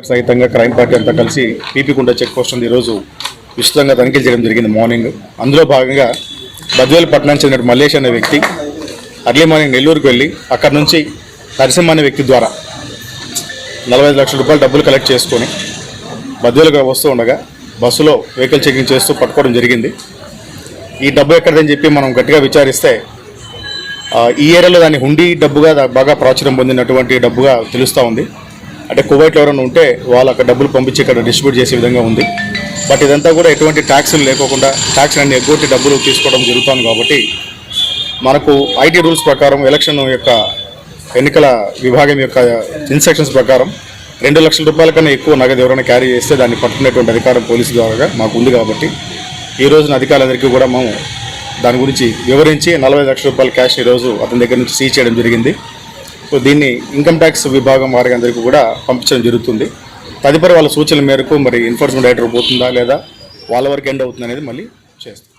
సహితంగా crime party అంతా కలిసి పీపీకుండ చెక్ పోస్ట్ ఉంది. ఈరోజు విస్తృతంగా తనిఖీలు చేయడం జరిగింది మార్నింగ్. అందులో భాగంగా బద్వేలు పట్టణానికి చెందిన మల్లేష్ అనే వ్యక్తి అర్లీ మార్నింగ్ నెల్లూరుకు వెళ్ళి అక్కడి నుంచి నరసింహ అనే వ్యక్తి ద్వారా నలభై ఐదు లక్షల రూపాయలు డబ్బులు కలెక్ట్ చేసుకొని బద్వేలుగా వస్తూ ఉండగా బస్సులో వెహికల్ చెకింగ్ చేస్తూ పట్టుకోవడం జరిగింది. ఈ డబ్బు ఎక్కడదని చెప్పి మనం గట్టిగా విచారిస్తే ఈ ఏరియాలో దాన్ని హుండీ డబ్బుగా బాగా ప్రాచుర్యం పొందినటువంటి డబ్బుగా తెలుస్తూ ఉంది. అంటే కువైట్లో ఎవరైనా ఉంటే వాళ్ళు అక్కడ డబ్బులు పంపించి ఇక్కడ డిస్ట్రిబ్యూట్ చేసే విధంగా ఉంది. బట్ ఇదంతా కూడా ఎటువంటి ట్యాక్సులు లేకోకుండా ట్యాక్స్ అన్ని ఎగ్గొట్టి డబ్బులు తీసుకోవడం జరుగుతుంది కాబట్టి మనకు ఐటీ రూల్స్ ప్రకారం ఎలక్షన్ యొక్క ఎన్నికల విభాగం యొక్క ఇన్స్ట్రక్షన్స్ ప్రకారం రెండు లక్షల రూపాయల కన్నా ఎక్కువ నగదు ఎవరైనా క్యారీ చేస్తే దాన్ని పట్టుకునేటువంటి అధికారం పోలీసు ద్వారా మాకు ఉంది కాబట్టి ఈ రోజున అధికారులందరికీ కూడా మేము దాని గురించి వివరించి నలభై లక్షల రూపాయల క్యాష్ ఈరోజు అతని దగ్గర నుంచి సీజ్ చేయడం జరిగింది. సో దీన్ని ఇన్కమ్ ట్యాక్స్ విభాగం వారికి అందరికీ కూడా పంపించడం జరుగుతుంది. తదుపరి వాళ్ళ సూచనల మేరకు మరి ఎన్ఫోర్స్మెంట్ డైరెక్టర్ పోతుందా లేదా? వాళ్ళ వరకు ఎండ్ అవుతుంది అనేది మళ్ళీ చేస్తాం.